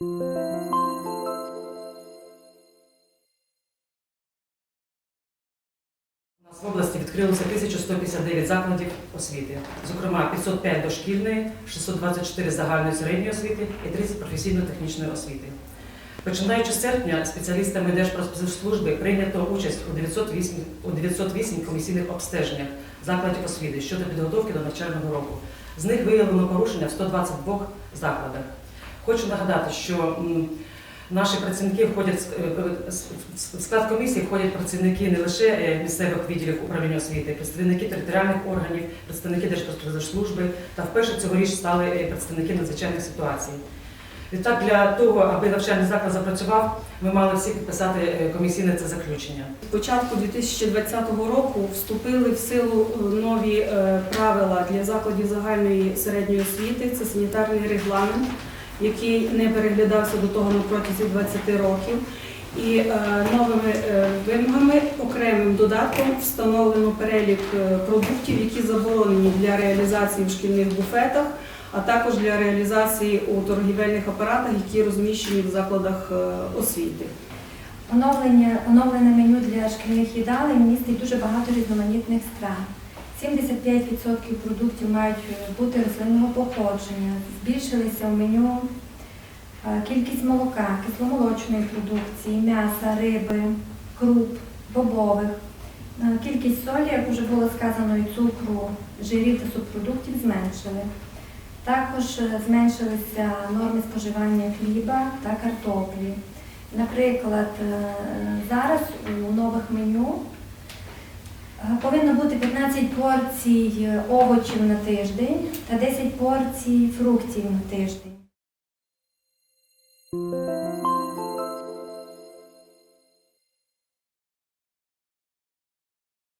У нас в області відкрилося 1159 закладів освіти, зокрема 505 дошкільної, 624 загальної середньої освіти і 30 професійно-технічної освіти. Починаючи з серпня, спеціалістами Держпродспоживслужби прийнято участь у 908, у 908 комісійних обстеженнях закладів освіти щодо підготовки до навчального року. З них виявлено порушення в 122 закладах. Хочу нагадати, що наші працівники входять е, в склад комісії входять працівники не лише е, місцевих відділів управління освіти, представники територіальних органів, представники Держпродспоживслужби та вперше цьогоріч стали е, представники надзвичайних ситуацій. Відтак, для того, аби навчальний заклад запрацював, ми мали всі підписати комісійне це заключення. З початку 2020 року вступили в силу нові правила для закладів загальної середньої освіти. Це санітарний регламент, який не переглядався до того на протязі 20 років. І е, новими е, вимогами окремим додатком встановлено перелік е, продуктів, які заборонені для реалізації в шкільних буфетах, а також для реалізації у торгівельних апаратах, які розміщені в закладах освіти. Оновлення, оновлене меню для шкільних їдалень містить дуже багато різноманітних страв. 75% продуктів мають бути рослинного походження. Збільшилися в меню е, кількість молока, кисломолочної продукції, м'яса, риби, круп, бобових. Е, Кількість солі, як вже було сказано, і цукру, жирів та субпродуктів зменшили. Також е, зменшилися норми споживання хліба та картоплі. Наприклад, е, зараз у нових меню е, повинно бути 15 порцій е, овочів на тиждень та 10 порцій фруктів на тиждень.